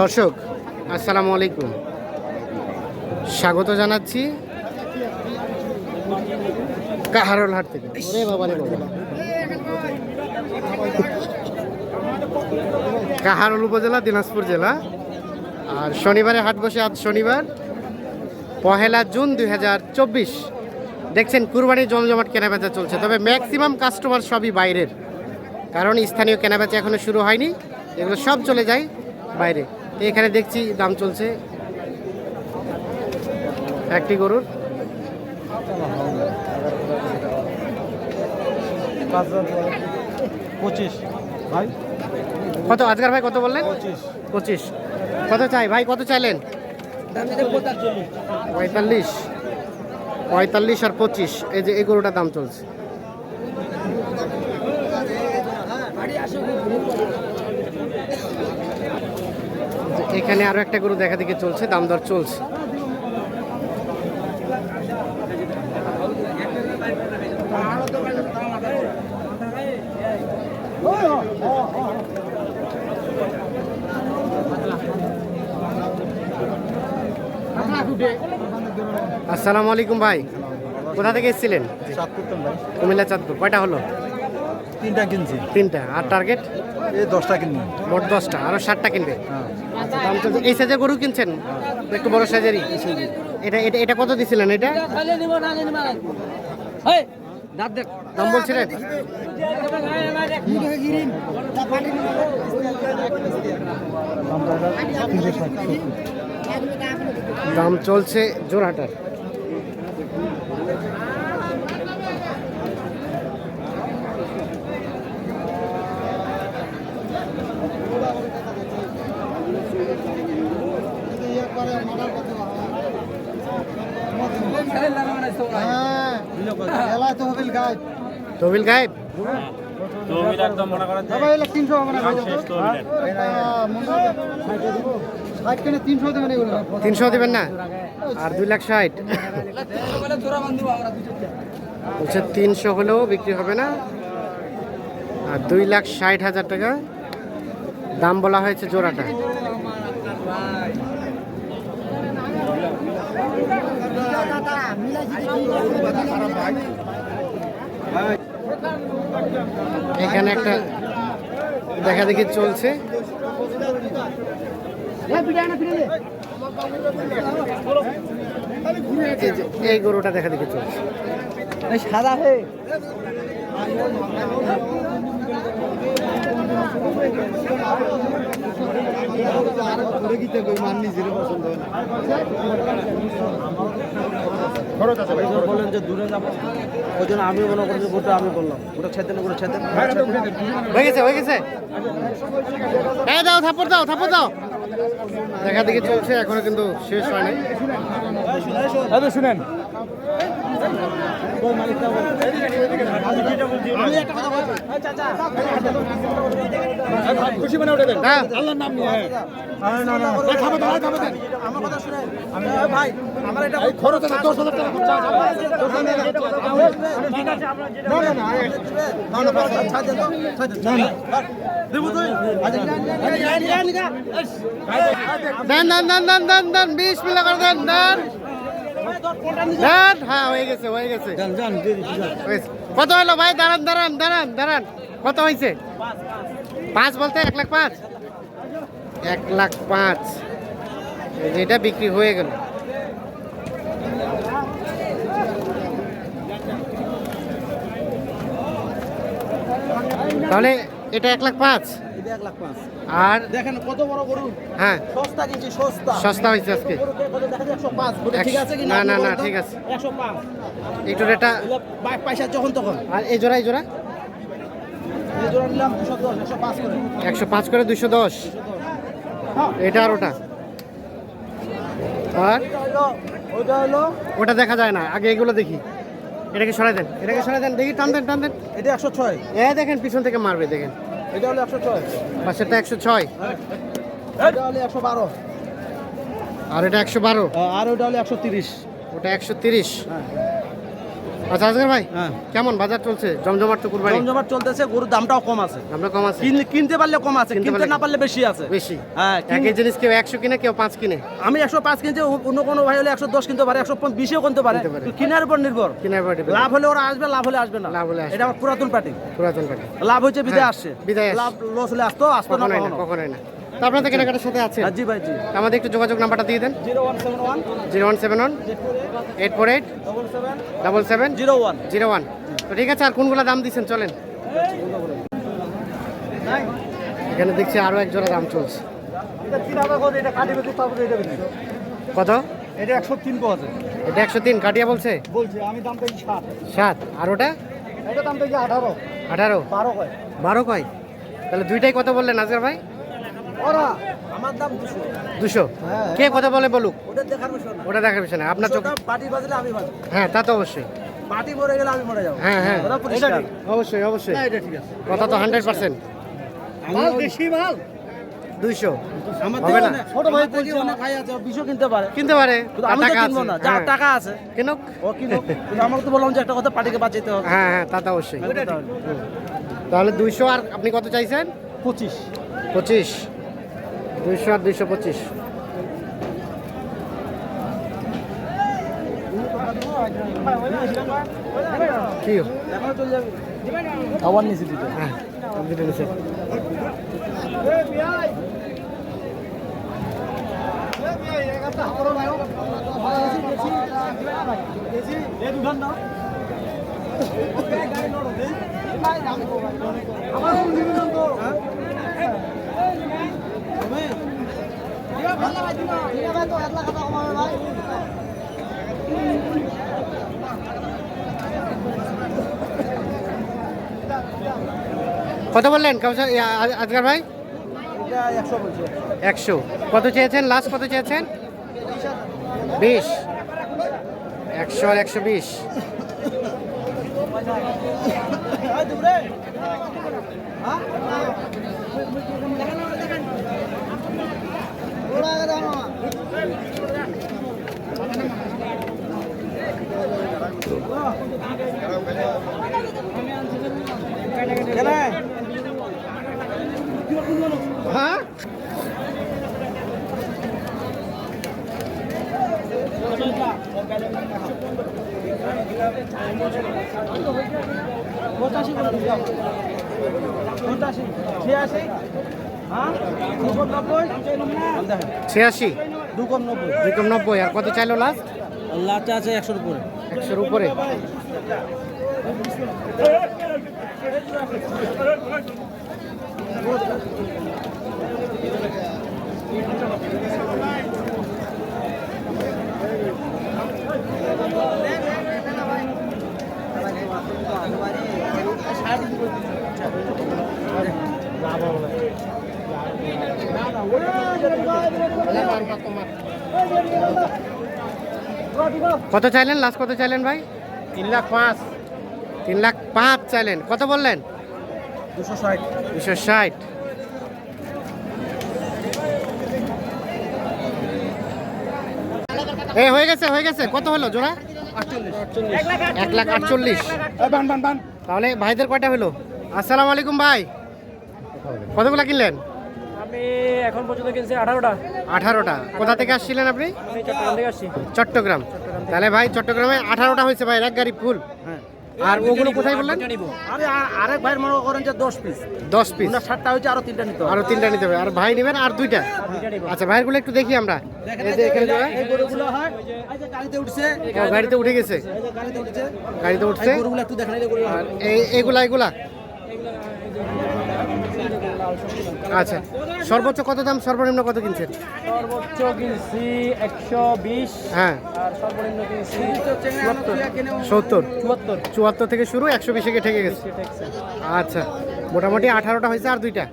দর্শক, আসসালামু আলাইকুম। স্বাগত জানাচ্ছি কাহারল হাট থেকে। ওরে বাবা রে। কাহারল উপজেলা, দিনাজপুর জেলা। আর শনিবারে হাট বসে আজ শনিবার, পহেলা জুন দু হাজার চব্বিশ। দেখছেন কুরবানি জমজমাট কেনাবেচা চলছে। তবে ম্যাক্সিমাম কাস্টমার সবই বাইরের। কারণ স্থানীয় কেনাবেচা এখনও শুরু হয়নি। এগুলো সব চলে যায় বাইরে। তো এখানে দেখছি দাম চলছে একটি গরুর। পঁচিশ। ভাই? কত আজকার ভাই কত বললেন? পঁচিশ। পঁচিশ। কত চাই ভাই? কত চাইলেন? পঁয়তাল্লিশ। পঁয়তাল্লিশ আর পঁচিশ। এই যে এই গরুটার দাম চলছে। এখানে আরও একটা গরু দেখা দেখে চলছে দাম দর চলছে। আসসালামু আলাইকুম ভাই কোথা থেকে এসেছিলেন? কুমিল্লা চাঁদপুর কয়টা হলো? তিনটা কিনছি। তিনটা আর টার্গেট এই দশটা কিনবো মোট দশটা আরও ষাটটা কিনবে। হ্যাঁ। দাম চলছে। এই সাইজের গরু কিনছেন? একটু বড় সাইজেরই? এটা এটা এটা কত দিছিলেন এটা? দাম বলছিলেন? দাম চলছে জোড়াটার। গায়েব? তহবিল মনে তিনশো দেবেন না? আর দুই লাখ ষাট। বলছে তিনশো হলেও বিক্রি হবে না। আর দুই লাখ ষাট হাজার টাকা। দাম বলা হয়েছে জোড়াটা। এখানে একটা দেখা দেখি চলছে। এই গরুটা দেখা দেখি চলছে। সাদা হে বললেন যে দূরে যাব। ওই জন্য আমি মনে করি যে গোটা আমি বললাম। ওটা ছেদেন ওটা ছেদ হয়ে গেছে হয়ে গেছে। এই দাও থাপড় দাও থাপড় দাও। দেখা দেখি চলছে এখনও কিন্তু শেষ হয় নাই শুনেন। খুশি মানে উঠে দেন আল্লাহর নাম নিয়ে খরচ দশ হাজার টাকা খরচ দেন দেন দেন দেন দেন দেন বিশ মিলা করে দেন দেন। হ্যাঁ হয়ে গেছে হয়ে গেছে। কত হলো ভাই? দাঁড়ান দাঁড়ান দাঁড়ান দাঁড়ান। কত হয়েছে? পাঁচ বলতে এক লাখ পাঁচ? এক লাখ পাঁচ। এটা বিক্রি হয়ে গেল। তাহলে এটা এক লাখ পাঁচ? এটা এক লাখ পাঁচ। আর দেখেন কত বড় গরু। হ্যাঁ। সস্তা কিনছি সস্তা। সস্তা হয়েছে আজকে। ঠিক আছে কি না, না, না, ঠিক আছে। একশো পাঁচ। একটু এটা পয়সা যখন তখন। আর এই জোড়া এই জোড়া? এই জোড়া নিলাম করে। একশো পাঁচ করে দুশো দশ। এটা আর ওটা? আর? ওইটা হলো ওটা দেখা যায় না। আগে এগুলো দেখি। এটাকে সরাই দেন। এটাকে সরাই দেন। দেখি টান দেন টান দেন। এটা একশো ছয়। এ দেখেন পিছন থেকে মারবে দেখেন। এটা হলো একশো ছয়। পাশেরটা একশো ছয়। এটা হলো একশো বারো। আর এটা একশো বারো? আর ওটা হলো একশো তিরিশ। ওটা একশো তিরিশ। হ্যাঁ। আচ্ছা আজকের ভাই হ্যাঁ। কেমন বাজার চলছে? জমজমাট তো কুরবানি জমজমাট চলতেছে গরুর দামটাও কম আছে। আমরা কম আছে? কিনতে পারলে কম আছে কিনতে কিনতে না পারলে বেশি আছে। বেশি। হ্যাঁ একই জিনিস কেউ একশো কিনে কেউ পাঁচ কিনে। আমি একশো পাঁচ কিনছি ও- অন্য কোনো ভাই হলে একশো দশ কিনতে পারে একশো বিশেও কিনতে পারে। কিনতে। কিনার উপর নির্ভর। কিনার পরে depend। লাভ হলে ওরা আসবে লাভ হলে আসবে না। লাভ হলে এটা আমার পুরাতন পার্টি পুরাতন পাটি লাভ হয়েছে বিদায় হ্যাঁ, আসছে। বিদায় লাভ লস হলে আসতো আসতো না কখনোই না। তো আপনাদের কেনাকাটার সাথে আছে জি ভাই জি। আমাদের একটু যোগাযোগ নাম্বারটা দিয়ে দেন। Zero one seven one. Zero one seven one. Eight four eight. Double seven. Zero one. Zero one. তো ঠিক আছে আর কোনগুলো দাম দিচ্ছেন? চলেন। এখানে দেখছি আরও এক জোড়া দাম চলছে। কত? এটা একশো তিন পাওয়া যায়। এটা একশো তিন। কাটিয়া বলছে? বলছি আমি দাম পেয়েছি ষাট সাত। আর ওটা? এটা দাম পেয়েছি আঠারো। আঠারো। বারো কয়। বারো কয়? তাহলে দুইটাই কত বললেন আজকের ভাই? ওরা আমার দাম দুশো। দুশো? হ্যাঁ। কে কথা বলে বলুক? ওটা দেখার বিষয় না। ওটা দেখার বিষয় না। আপনার চোখ পার্টি বাজলে আমি বাজবো। হ্যাঁ তা তো অবশ্যই। পার্টি মরে গেলে আমি মরে যাব। হ্যাঁ হ্যাঁ। অবশ্যই অবশ্যই। না, এটা ঠিক আছে। কথা তো হান্ড্রেড পার্সেন্ট মাল বেশি মাল। দুইশো আমার হবে না। ছোট ভাই বলছি অনেক ভাই আছে বিশও কিনতে পারে। কিনতে পারে। আমি তো কিনবো না। যার হ্যাঁ। টাকা আছে। কিনুক। ও কিনো আমাকে তো বললাম যে একটা কথা পার্টিকে বাঁচাইতে হবে। হ্যাঁ হ্যাঁ তা তো অবশ্যই। তাহলে দুইশো আর আপনি কত চাইছেন? পঁচিশ। পঁচিশ। দুইশো আর দুইশো পঁচিশ। কি? আবার নিচে দিতে। হ্যাঁ নিচে। কত বললেন? কাউসার আজ- আজকার ভাই? একশো কত চেয়েছেন? লাস্ট কত চেয়েছেন? বিশ। একশো আর একশো বিশ। পঁচাশি পঁচাশি ছিয়াশি। হ্যাঁ দুশো নব্বই ছিয়াশি দু কম নব্বই দুই কম নব্বই আর কত চাইলো লাস্ট লাচা আছে একশোর উপরে। একশোর উপরে। কত চাইলেন? লাস্ট কত চাইলেন ভাই? তিন লাখ পাঁচ। তিন লাখ পাঁচ চাইলেন। কত বললেন? দুশো ষাট। দুশো ষাট। এ হয়ে গেছে হয়ে গেছে। কত হলো জোড়া? এক লাখ আটচল্লিশ। তাহলে ভাইদের কয়টা হলো? আসসালামু আলাইকুম ভাই। কতগুলা কিনলেন? আমি এখন পর্যন্ত কিনছি আঠারোটা। আঠারোটা। কোথা থেকে আসছিলেন আপনি? চট্টগ্রাম চট্টগ্রাম। তাহলে ভাই চট্টগ্রামে আঠারোটা হয়েছে ভাই এক গাড়ি ফুল। হ্যাঁ। আর ওগুলো কোথায় বললেন? আরে আরেক ভাইয়ের মনে করেন যে দশ পিস দশ পিস ওনার সাতটা হয়েছে আরও তিনটা নিতে হবে। আরও তিনটা নিতে হবে। আর ভাই নেবেন আর দুইটা? আচ্ছা ভাইয়েরগুলো একটু দেখি আমরা। এই যে এখানে এই গরুগুলো হয় গাড়িতে উঠছে। গাড়িতে উঠে গেছে। গাড়িতে উঠছে। গাড়িতে উঠছে। গরুগুলো একটু এই এগুলা এগুলা? আচ্ছা সর্বোচ্চ কত দাম? সর্বনিম্ন কত কিনছেন? সর্বোচ্চ কিনছি একশো বিশ হ্যাঁ। আর সর্বনিম্ন কিনছি সত্তর। চুয়াত্তর। চুয়াত্তর থেকে শুরু একশো বিশে ঠেকে গেছে। আচ্ছা মোটামুটি আঠারোটা হয়েছে আর দুইটা?